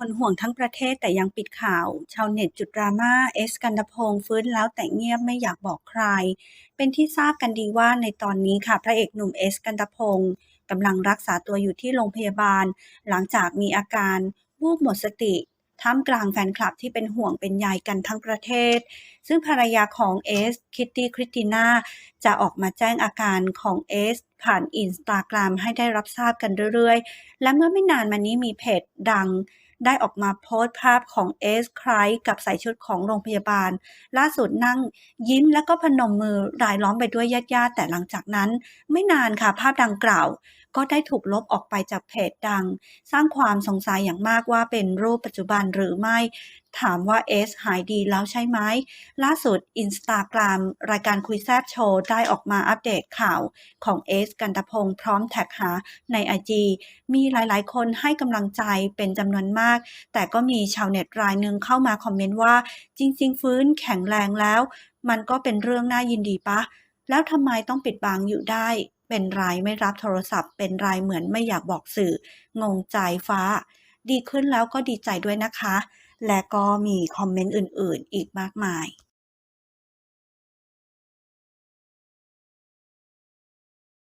คนห่วงทั้งประเทศแต่ยังปิดข่าว ชาวเน็ตจุดดราม่าเอสกันตพงศ์ฟื้นแล้วแต่เงียบไม่อยากบอกใคร เป็นที่ทราบกันดีว่าในตอนนี้ค่ะพระเอกหนุ่มเอสกันตพงศ์กำลังรักษาตัวอยู่ที่โรงพยาบาล หลังจากมีอาการวูบหมดสติท่ามกลางแฟนคลับที่เป็นห่วงเป็นใยกันทั้งประเทศ ซึ่งภรรยาของเอสคิตตี้คริสติน่าจะออกมาแจ้งอาการของเอสผ่านอินสตาแกรมให้ได้รับทราบกันเรื่อยๆ และเมื่อไม่นานมานี้มีเพจดัง ได้ออกมาโพสต์ภาพของเอสคล้ายกับใส่ชุดของโรงพยาบาล ล่าสุดนั่งยิ้มแล้วก็พนมมือรายล้อมไปด้วยญาติๆแต่หลังจากนั้น ไม่นานค่ะภาพดังกล่าว ก็ได้ถูกลบออกไปจากเพจดัง สร้างความสงสัยอย่างมากว่าเป็นรูปปัจจุบันหรือไม่ ถามว่าเอสหายดีแล้วใช่ไหม ล่าสุดอินสตาแกรมรายการคุยแซบโชว์ได้ออกมาอัปเดตข่าวของเอสกันตพงศ์พร้อมแท็กหาในไอจีมีหลายๆ คนให้กำลังใจเป็นจำนวนมาก แต่ก็มีชาวเน็ตรายหนึ่งเข้ามาคอมเมนต์ว่า จริง ๆ ฟื้นแข็งแรงแล้ว มันก็เป็นเรื่องน่ายินดีปะแล้วทำไมต้องปิดบังอยู่ได้ เป็นรายไม่รับโทรศัพท์ เป็นรายเหมือนไม่อยากบอกสื่อ งงใจฟ้า ดีขึ้นแล้วก็ดีใจด้วยนะคะ และก็มีคอมเมนต์อื่นๆ อีกมากมาย